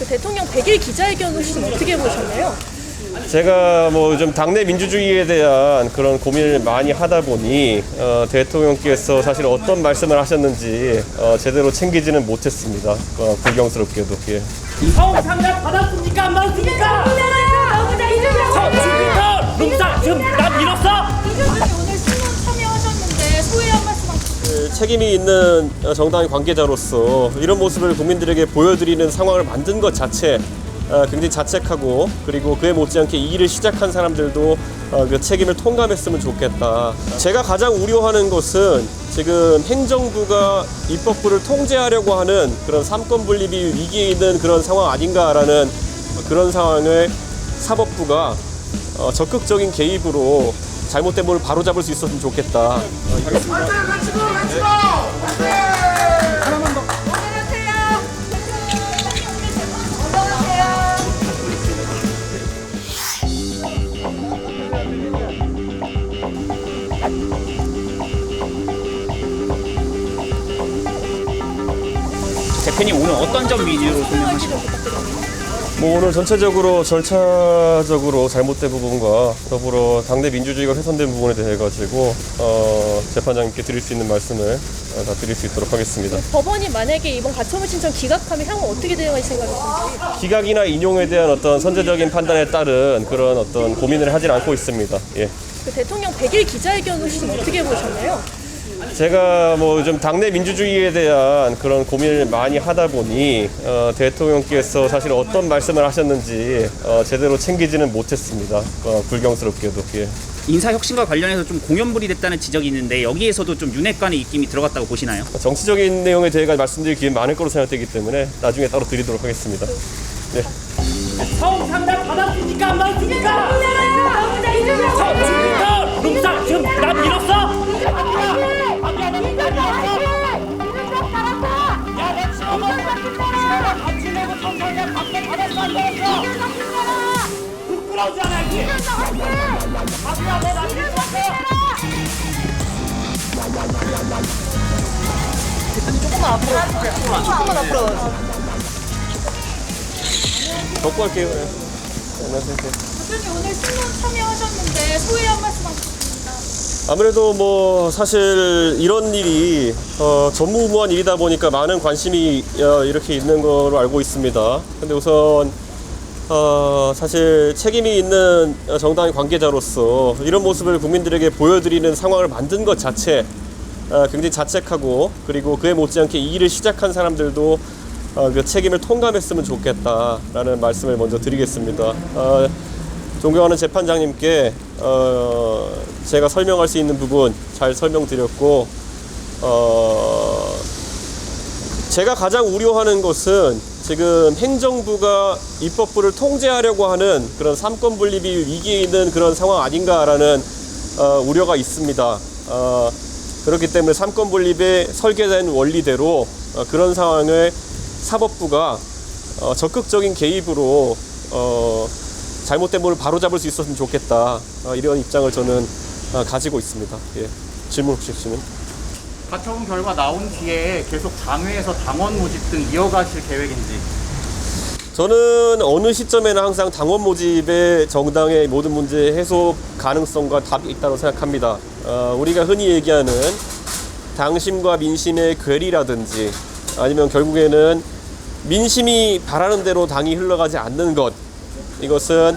그 대통령 100일 기자회견을 좀 어떻게 보셨나요? 제가 뭐 요즘 당내 민주주의에 대한 그런 고민을 많이 하다 보니 어, 대통령께서 사실 어떤 말씀을 하셨는지 어, 제대로 챙기지는 못했습니다. 어, 불경스럽게도. 예. 서울 상장 받았습니까? 안 받았습니까? 책임이 있는 어, 정당의 관계자로서 이런 모습을 국민들에게 보여드리는 상황을 만든 것 자체 어, 굉장히 자책하고 그리고 그에 못지않게 이 일을 시작한 사람들도 어, 그 책임을 통감했으면 좋겠다. 제가 가장 우려하는 것은 지금 행정부가 입법부를 통제하려고 하는 그런 삼권 분립이 위기에 있는 그런 상황 아닌가라는 그런 상황을 사법부가 어, 적극적인 개입으로 잘못된 부분을 바로 잡을 수 있었으면 좋겠다. 대표님 오늘 어떤 점 위주로 설명하시고 뭐 오늘 전체적으로 절차적으로 잘못된 부분과 더불어 당내 민주주의가 훼손된 부분에 대해 가지고 어, 재판장님께 드릴 수 있는 말씀을 어, 다 드릴 수 있도록 하겠습니다. 법원이 만약에 이번 가처분 신청 기각하면 향후 어떻게 대응할 생각이신지 기각이나 인용에 대한 어떤 선제적인 판단에 따른 그런 어떤 고민을 하진 않고 있습니다. 예. 그 대통령 100일 기자회견을 좀 어떻게 보셨나요? 제가 뭐 요즘 당내 민주주의에 대한 그런 고민을 많이 하다 보니 어, 대통령께서 사실 어떤 말씀을 하셨는지 어, 제대로 챙기지는 못했습니다. 어, 불경스럽게도. 예. 인사혁신과 관련해서 좀 공연불이 됐다는 지적이 있는데 여기에서도 좀 윤핵관의 입김이 들어갔다고 보시나요? 정치적인 내용에 대해 말씀드릴 기회 많을 거로 생각되기 때문에 나중에 따로 드리도록 하겠습니다. 네. 서울 상장 받았습니까? 안 받았습니까? 저 지금부터 덮고 할게요. 네. 안녕하세요. 대표님 오늘 신문 참여하셨는데 소회 한 말씀. 아무래도 뭐 사실 이런 일이 어, 전무후무한 일이다 보니까 많은 관심이 어, 이렇게 있는 걸로 알고 있습니다. 근데 우선 어, 사실 책임이 있는 정당의 관계자로서 이런 모습을 국민들에게 보여드리는 상황을 만든 것 자체 어, 굉장히 자책하고 그리고 그에 못지않게 이 일을 시작한 사람들도 어, 그 책임을 통감했으면 좋겠다라는 말씀을 먼저 드리겠습니다. 어, 존경하는 재판장님께 어, 제가 설명할 수 있는 부분 잘 설명드렸고 어, 제가 가장 우려하는 것은 지금 행정부가 입법부를 통제하려고 하는 그런 삼권 분립이 위기에 있는 그런 상황 아닌가라는 어, 우려가 있습니다. 어, 그렇기 때문에 삼권 분립에 설계된 원리대로 어, 그런 상황을 사법부가 어, 적극적인 개입으로 어, 잘못된 부분을 바로잡을 수 있었으면 좋겠다. 어, 이런 입장을 저는 어, 가지고 있습니다. 예. 질문 혹시 있으면. 가처분 결과 나온 뒤에 계속 장외에서 당원 모집 등 이어가실 계획인지 저는 어느 시점에는 항상 당원 모집의 정당의 모든 문제 해소 가능성과 답이 있다고 생각합니다. 어, 우리가 흔히 얘기하는 당심과 민심의 괴리라든지 아니면 결국에는 민심이 바라는 대로 당이 흘러가지 않는 것 이것은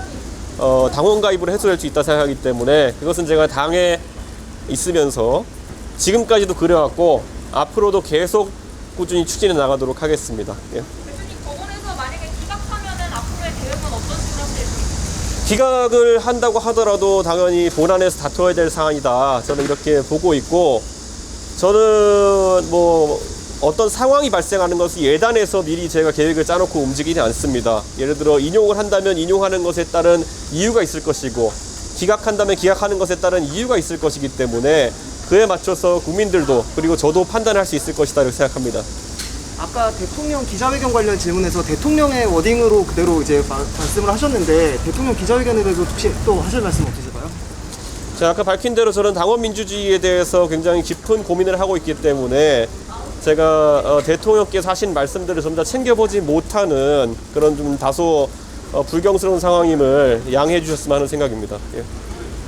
어, 당원 가입으로 해소될 수 있다 생각하기 때문에 그것은 제가 당에 있으면서 지금까지도 그래왔고 앞으로도 계속 꾸준히 추진해 나가도록 하겠습니다. 예. 대표님 법원에서 만약에 기각하면은 앞으로의 계획은 어떤 식으로 하실 기각을 한다고 하더라도 당연히 본안에서 다퉈야 될 사안이다. 저는 이렇게 보고 있고 저는 뭐 어떤 상황이 발생하는 것을 예단해서 미리 제가 계획을 짜놓고 움직이지 않습니다. 예를 들어 인용을 한다면 인용하는 것에 따른 이유가 있을 것이고 기각한다면 기각하는 것에 따른 이유가 있을 것이기 때문에 그에 맞춰서 국민들도 그리고 저도 판단할 수 있을 것이다 이렇게 생각합니다. 아까 대통령 기자회견 관련 질문에서 대통령의 워딩으로 그대로 이제 마- 말씀을 하셨는데 대통령 기자회견에 대해서 혹시 또 하실 말씀 없으실까요? 제가 아까 밝힌 대로 저는 당원 민주주의에 대해서 굉장히 깊은 고민을 하고 있기 때문에 제가 어, 대통령께서 하신 말씀들을 전부 다 챙겨보지 못하는 그런 좀 다소 어, 불경스러운 상황임을 양해해 주셨으면 하는 생각입니다. 예.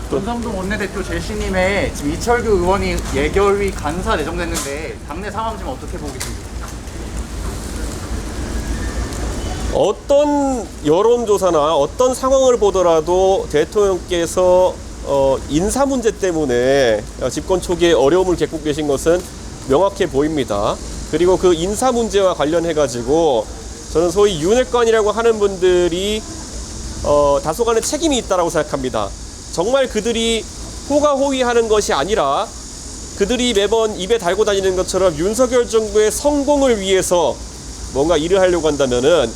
권성동 원내대표 제시님의 지금 이철규 의원이 예결위 간사 내정됐는데 당내 상황 좀 어떻게 보고 계십니까? 어떤 여론조사나 어떤 상황을 보더라도 대통령께서 어, 인사 문제 때문에 어, 집권 초기에 어려움을 겪고 계신 것은 명확해 보입니다. 그리고 그 인사 문제와 관련해 가지고 저는 소위 윤핵관이라고 하는 분들이 어, 다소간의 책임이 있다라고 생각합니다. 정말 그들이 호가호위하는 것이 아니라 그들이 매번 입에 달고 다니는 것처럼 윤석열 정부의 성공을 위해서 뭔가 일을 하려고 한다면은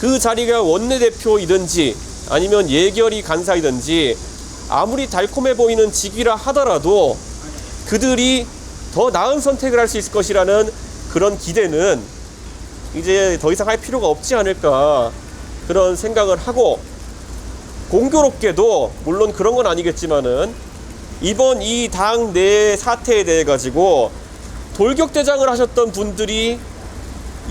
그 자리가 원내대표이든지 아니면 예결위 간사이든지 아무리 달콤해 보이는 직위라 하더라도 그들이 더 나은 선택을 할 수 있을 것이라는 그런 기대는 이제 더 이상 할 필요가 없지 않을까 그런 생각을 하고 공교롭게도 물론 그런 건 아니겠지만은 이번 이 당 내 사태에 대해 가지고 돌격대장을 하셨던 분들이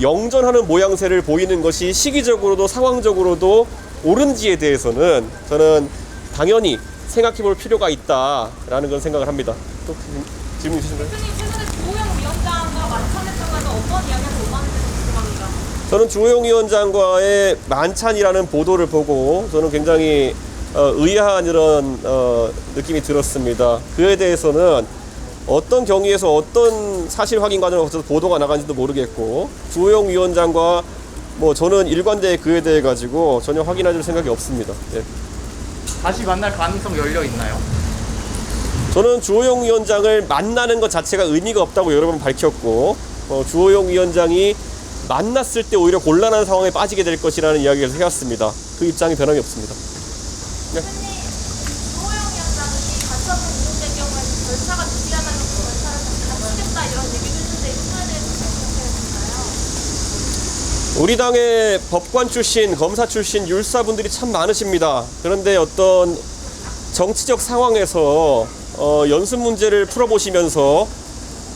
영전하는 모양새를 보이는 것이 시기적으로도 상황적으로도 옳은지에 대해서는 저는 당연히 생각해 볼 필요가 있다라는 그런 생각을 합니다. 또 질문 있으신가요? 대표님 최근에 주호영 위원장과 만찬했다가는 어떤 이야기가 오가는지 궁금합니다. 저는 주호영 위원장과의 만찬이라는 보도를 보고 저는 굉장히 어, 의아한 이런 어, 느낌이 들었습니다. 그에 대해서는 어떤 경위에서 어떤 사실 확인 과정을 거쳐서 보도가 나간지도 모르겠고 주호영 위원장과 뭐 저는 일관되게 그에 대해 가지고 전혀 확인할 생각이 없습니다. 예. 다시 만날 가능성 열려 있나요? 저는 주호영 위원장을 만나는 것 자체가 의미가 없다고 여러 번 밝혔고 어, 주호영 위원장이 만났을 때 오히려 곤란한 상황에 빠지게 될 것이라는 이야기를 해왔습니다. 그 입장이 변함이 없습니다. 생각하시나요? 우리 당의 법관 출신, 검사 출신 율사분들이 참 많으십니다. 그런데 어떤 정치적 상황에서 어, 연습 문제를 풀어보시면서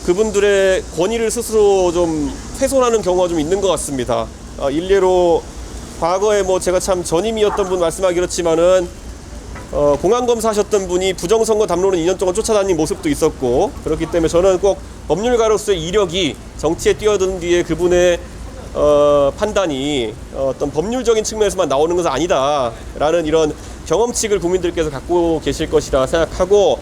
그분들의 권위를 스스로 좀 훼손하는 경우가 좀 있는 것 같습니다. 아, 일례로 과거에 뭐 제가 참 전임이었던 분 말씀하기 그렇지만은 어, 공안검사 하셨던 분이 부정선거 담론을 2년 동안 쫓아다닌 모습도 있었고 그렇기 때문에 저는 꼭 법률가로서의 이력이 정치에 뛰어든 뒤에 그분의 어, 판단이 어떤 법률적인 측면에서만 나오는 것은 아니다라는 이런 경험칙을 국민들께서 갖고 계실 것이라 생각하고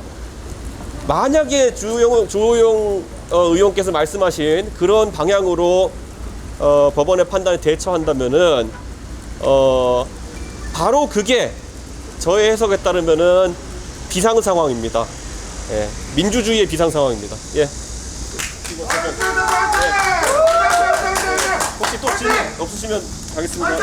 만약에 주용, 주호영 어, 의원께서 말씀하신 그런 방향으로 어, 법원의 판단에 대처한다면은 어, 바로 그게 저의 해석에 따르면은 비상 상황입니다. 예, 민주주의의 비상 상황입니다. 예. 혹시 또 질문 없으시면 가겠습니다.